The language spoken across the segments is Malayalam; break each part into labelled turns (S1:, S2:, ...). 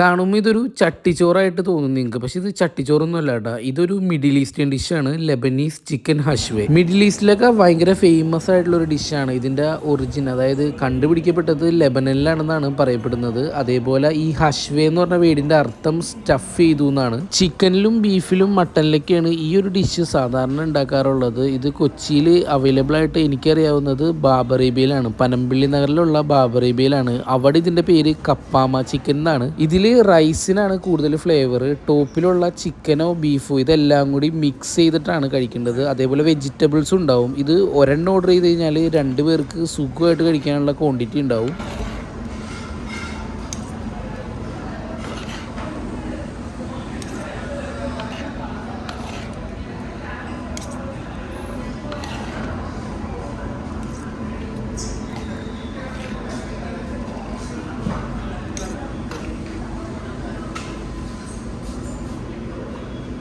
S1: കാണുമ്പോൾ ഇതൊരു ചട്ടിച്ചോറായിട്ട് തോന്നും നിങ്ങൾക്ക്. പക്ഷെ ഇത് ചട്ടിച്ചോറൊന്നും അല്ല കേട്ടോ. ഇതൊരു മിഡിൽ ഈസ്റ്റേൺ ഡിഷാണ് ലെബനീസ് ചിക്കൻ ഹഷ്വേ മിഡിൽ ഈസ്റ്റിലൊക്കെ ഭയങ്കര ഫേമസ് ആയിട്ടുള്ള ഒരു ഡിഷാണ് ഇതിന്റെ ഒറിജിൻ അതായത് കണ്ടുപിടിക്കപ്പെട്ടത് ലെബനനിലാണെന്നാണ് പറയപ്പെടുന്നത്. അതേപോലെ ഈ ഹഷ്വേ എന്ന് പറഞ്ഞ വീടിന്റെ അർത്ഥം സ്റ്റഫ് ചെയ്തു എന്നാണ്. ചിക്കനിലും ബീഫിലും മട്ടനിലൊക്കെയാണ് ഈ ഒരു ഡിഷ് സാധാരണ ഉണ്ടാക്കാറുള്ളത്. ഇത് കൊച്ചിയിൽ അവൈലബിൾ ആയിട്ട് എനിക്കറിയാവുന്നത് ബാബറേബിയയിലാണ് പനമ്പിള്ളി നഗറിലുള്ള ബാബറേബിയയിലാണ് അവിടെ ഇതിന്റെ പേര് കപ്പാമ ചിക്കൻ എന്നാണ്. ഇതിൽ റൈസിനാണ് കൂടുതൽ ഫ്ലേവർ ടോപ്പിലുള്ള ചിക്കനോ ബീഫോ ഇതെല്ലാം കൂടി മിക്സ് ചെയ്തിട്ടാണ് കഴിക്കേണ്ടത്. അതേപോലെ വെജിറ്റബിൾസും ഉണ്ടാവും. ഇത് ഒരെണ്ണം ഓർഡർ ചെയ്ത് കഴിഞ്ഞാൽ രണ്ട് പേർക്ക് സുഖമായിട്ട് കഴിക്കാനുള്ള ക്വാണ്ടിറ്റി ഉണ്ടാവും.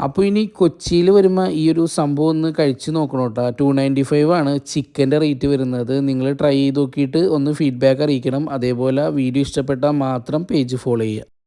S1: അപ്പോൾ ഇനി കൊച്ചിയിൽ വരുമ്പോൾ ഈ ഒരു സംഭവം ഒന്ന് കഴിച്ച് നോക്കണം കേട്ടോ. ടു നയന്റി ഫൈവ് ആണ് ചിക്കന്റെ റേറ്റ് വരുന്നത്. നിങ്ങൾ ട്രൈ ചെയ്ത് നോക്കിയിട്ട് ഒന്ന് ഫീഡ്ബാക്ക് അറിയിക്കണം. അതേപോലെ വീഡിയോ ഇഷ്ടപ്പെട്ടാൽ മാത്രം പേജ് ഫോളോ ചെയ്യുക.